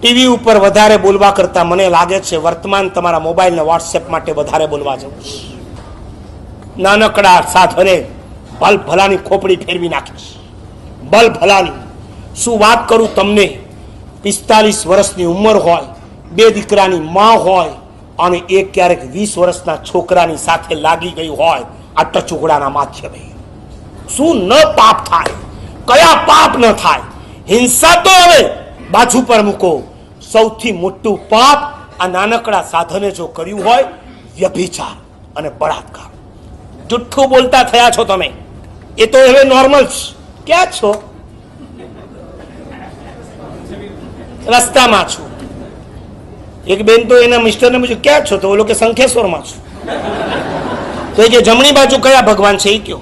TV ઉપર વધારે બોલવા કરતા મને લાગે છે વર્તમાન તમારા મોબાઈલ ને વોટ્સએપ માટે વધારે બોલવા જવું નાનકડા સાધને ભલ ભલાની ખોપડી ફેરવી નાખીશ ભલ ભલાની, શું વાત કરું તમને? પિસ્તાલીસ વર્ષની ઉંમર હોય, બે દીકરાની મા હોય અને એ ક્યારેક વીસ વર્ષના છોકરાની સાથે લાગી ગઈ હોય, આ ટચુકડાના માધ્યમે શું ન પાપ થાય? કયા પાપ ન થાય? હિંસા તો હવે બાજુ પર મૂકો. સૌથી મોટું પાપ આ નાનકડા સાધને જો કર્યું હોય, વ્યભિચાર અને બળાત્કાર. જુઠ્ઠું બોલતા થયા છો તમે. એ તો હવે નોર્મલ ક્યાં છો? રસ્તામાં છું. એક બેન તો એના મિસ્ટરને પૂછ્યું, ક્યાં છો? તો ઓલો કે, શંખેશ્વરમાં છું. તો એ કે, જમણી બાજુ કયા ભગવાન છે? એ કયો.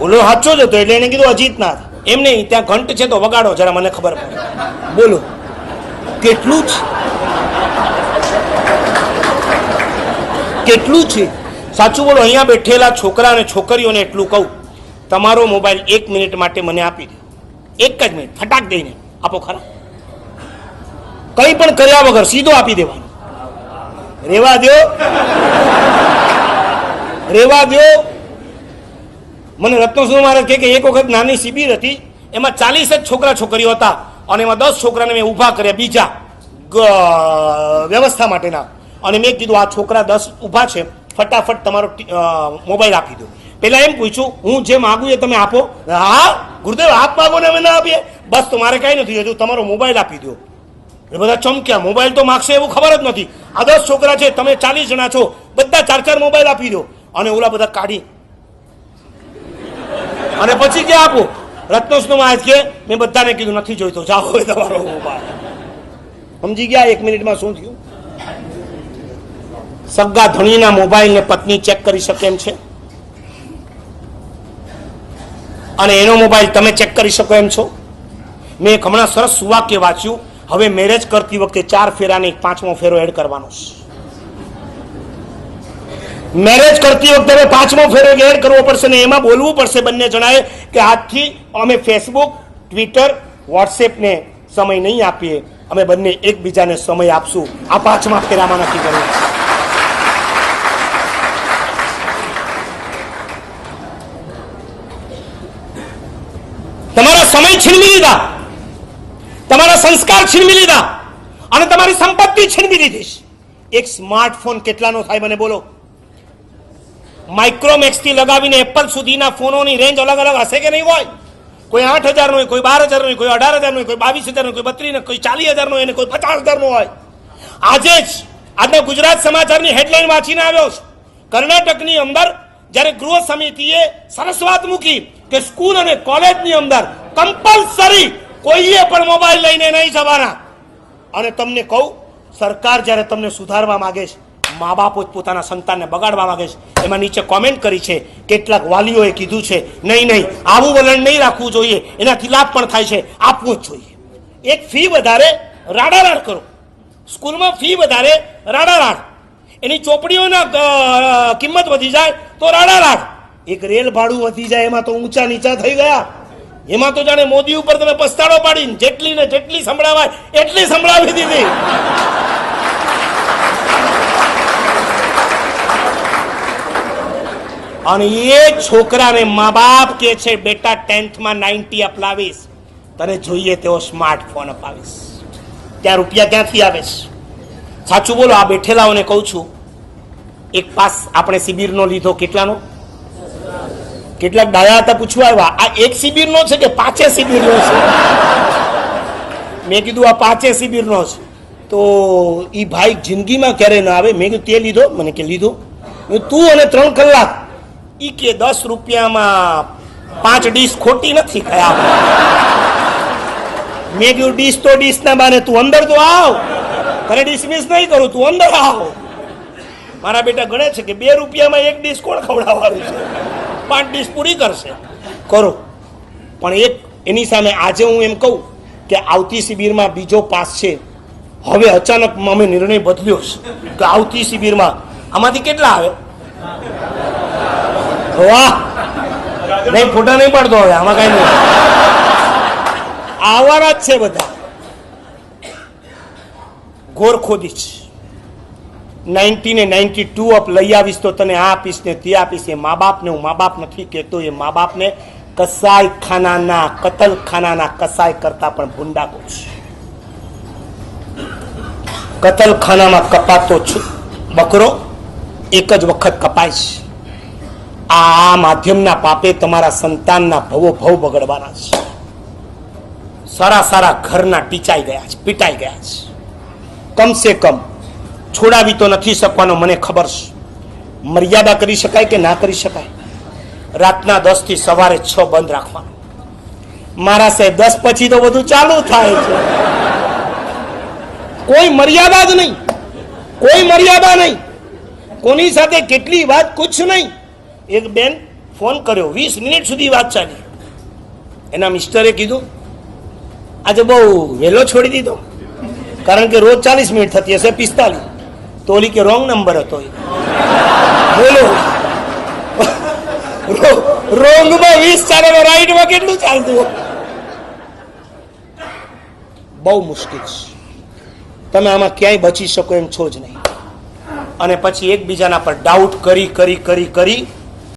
ઓલો સાચો જ હતો. એટલે એને કીધું, અજીતનાથ. એમ નહીં ત્યાં ઘંટ છે તો વગાડો, જરા મને ખબર પડે. બોલો, કેટલું છે? કેટલું છે? સાચું બોલો, અહીંયા બેઠેલા છોકરા અને છોકરીઓને એટલું કહું, તમારો મોબાઈલ એક મિનિટ માટે મને આપી દે. એક જ મિનિટ, ફટાક દઈને. આપો ખરા? કંઈ પણ કર્યા વગર સીધો આપી દેવાનો. રેવા દો રેવા દો મને રત્નસુર મહારાજ કહે કે એક વખત નાની શિબિર હતી, એમાં ચાલીસ જ છોકરા છોકરીઓ હતા, અને એમાં દસ છોકરાને મેં ઊભા કર્યા બીજા વ્યવસ્થા માટેના. અને મેં કીધું, આ છોકરા દસ ઊભા છે, ફટાફટ તમારો મોબાઈલ આપી દો. પેલા એમ પૂછ્યું, હું જે માગું એ તમે આપો? હા, ગુરુદેવ, આપ માગો ને અમે ના આપીએ. બસ, તો મારે કાંઈ નથી, હજુ તમારો મોબાઈલ આપી દો. એ બધા ચમક્યા, મોબાઈલ તો માગશે એવું ખબર જ નથી. આ દસ છોકરા છે, તમે ચાલીસ જણા છો, બધા ચાર ચાર મોબાઈલ આપી દો. અને ઓલા બધા કાઢી અને પછી કે આપું? રત્નોસનો મહારાજ કે મેં બધાને કીધું, નથી જોઈતો, જાઓ હોય તમારો મોબાઈલ. સમજી ગયા? એક મિનિટમાં શું થયું? સગા ધણીના મોબાઈલને પત્ની ચેક કરી શકે એમ છે? અને એનો મોબાઈલ તમે ચેક કરી શકો એમ છો? મેં એક હમણાં સરસ સુવાક્ય વાંચ્યું. હવે મેરેજ કરતી વખતે ચાર ફેરાને પાંચમો ફેરો એડ કરવાનો છે. મેરેજ કરતી વખતે હવે પાંચમો ફેરો એડ કરવો પડશે ને એમાં બોલવું પડશે બંને જણાએ કે આજથી અમે ફેસબુક ટ્વિટર વોટ્સએપને સમય નહીં આપીએ. અમે બંને એકબીજાને સમય આપશું. આ પાંચમા ફેરામાં નક્કી કર્યું તમારા સમય છીનવી લીધા. તમારા સંસ્કાર છીનવી લીધા. અને તમારી સંપત્તિ છીનવી લીધી. એક સ્માર્ટફોન કેટલાનો થાય મને બોલો. માઇક્રોમેક્સથી લગાવીને એપલ સુધીના ફોનોની રેન્જ અલગ અલગ હશે કે નહીં હોય? કોઈ આઠ હજારનો હોય, કોઈ બાર હજારનો હોય, કોઈ અઢાર હજારનો હોય, કોઈ બાવીસ હજારનો કોઈ બત્રીસ કોઈ ચાલીસ હજારનો હોય અને કોઈ પચાસ હજારનો હોય. આજે જ આજના ગુજરાત સમાચારની હેડલાઇન વાંચીને આવ્યો છું. કર્ણાટકની અંદર જ્યારે ગૃહ સમિતિએ સરસ વાત મૂકી કે સ્કૂલ અને કોલેજની અંદર કમ્પલસરી કોઈએ પણ મોબાઈલ લઈને નહીં જવાના. અને તમને કહું, સરકાર જ્યારે તમને સુધારવા માંગે છે મા બાપો પોતાના સંતાનને બગાડવા માંગે છે. એમાં નીચે કોમેન્ટ કરી છે, કેટલાક વાલીઓએ કીધું છે, નહીં નહીં, આવું વલણ નહીં રાખવું જોઈએ, એનાથી લાભ પણ થાય છે, આપવું જ જોઈએ. એક ફી વધારે રાડારાડ કરો. સ્કૂલમાં ફી વધારે રાડારાડ. એની ચોપડીઓના કિંમત વધી જાય તો રાડારાડ. એક રેલ ભાડું વધી જાય, એમાં તો ઊંચા નીચા થઈ ગયા. એમાં તો જાણે મોદી ઉપર તમે પસ્તાડો પાડીને જેટલી ને જેટલી સંભળાવાય, એટલી સંભળાવી દીધી. અને એ છોકરાને મા બાપ કે છે, બેટા, ટેન્થમાં નાઇન્ટી અપલાવીશ તને જોઈએ તેવો સ્માર્ટફોન અપાવીશ. ત્યાં રૂપિયા ક્યાંથી આવે છે? સાચું બોલો, આ બેઠેલાઓને કહું છું, એક પાસ આપણે શિબિરનો લીધો કેટલાનો? કેટલાક ડાયા હતા પૂછવા આવ્યા, આ એક શિબિરનો છે કે પાંચે શિબિરનો છે? મેં કીધું, આ પાંચે શિબિરનો છે. તો એ ભાઈ જિંદગીમાં ક્યારેય ના આવે? મેં કીધું, તે લીધો? મને કે, લીધો. તું અને ત્રણ કલાક ઈ કે દસ રૂપિયામાં પાંચ ડીશ ખોટી નથી કયા મેં કીધું, ડીશ તો ડીશ ના બાને તું અંદર તો આવ. તને ડિસમિસ નહીં કરું, તું અંદર આવ. મારા બેટા ગણે છે કે બે રૂપિયામાં એક ડીશ કોણ ખવડાવવાનું છે? પાંચ ડીશ પૂરી કરશે. કરો. પણ એક, એની સામે આજે હું એમ કહું કે આવતી શિબિરમાં બીજો પાસ છે. હવે અચાનક અમે નિર્ણય બદલ્યો છે કે આવતી શિબિરમાં આમાંથી કેટલા આવે? વાહ! નહીં, ફોટા નહીં પડતો હવે, આમાં કઈ નહીં. આવારા જ છે બધા. ઘોર ખોદીશ નાઇન્ટી ને નાઇન્ટી ટુ અપ લઈ આવીશ તો તને આ આપીશ ને તે આપીશ, એ મા બાપને હું મા બાપ નથી કહેતો, એ મા બાપને કસાય ખાનાના કતલ ખાનાના કસાય કરતા પણ ભૂંડા કહું કતલખાનામાં કતલ ખાનામાં કપાતો છું. બકરો એક જ વખત કપાય છે. આ માધ્યમના પાપે તમારા સંતાનના ભવો ભવ બગડવાના છે. સારા સારા ઘરના ટીચાઈ ગયા છે, પીટાઈ ગયા છે. કમસે કમ છોડાવી તો નથી શકવાનો મને ખબર છે. મર્યાદા કરી શકાય કે ના કરી શકાય? રાતના દસથી સવારે છ બંધ રાખવાનું. મારા સાહેબ, દસ પછી તો બધું ચાલુ થાય છે. કોઈ મર્યાદા જ નહીં. કોઈ મર્યાદા નહીં. કોની સાથે કેટલી વાત, કુછ નહીં. એક બેન ફોન કર્યો, વીસ મિનિટ સુધી વાત ચાલી. એના મિસ્ટરે કીધું, આજે બહુ વહેલો છોડી દીધો. કારણ કે રોજ ચાલીસ મિનિટ થતી હશે, પિસ્તાલીસ. તો ઓલી કે, રોંગ નંબર હતો. બોલો. રોંગમાં વીસ ચાલે રાઈટમાં કેટલું ચાલતું બહુ મુશ્કેલ છે. તમે આમાં ક્યાંય બચી શકો એમ છો જ નહીં. અને પછી એકબીજાના પર ડાઉટ કરી કરી કરી કરી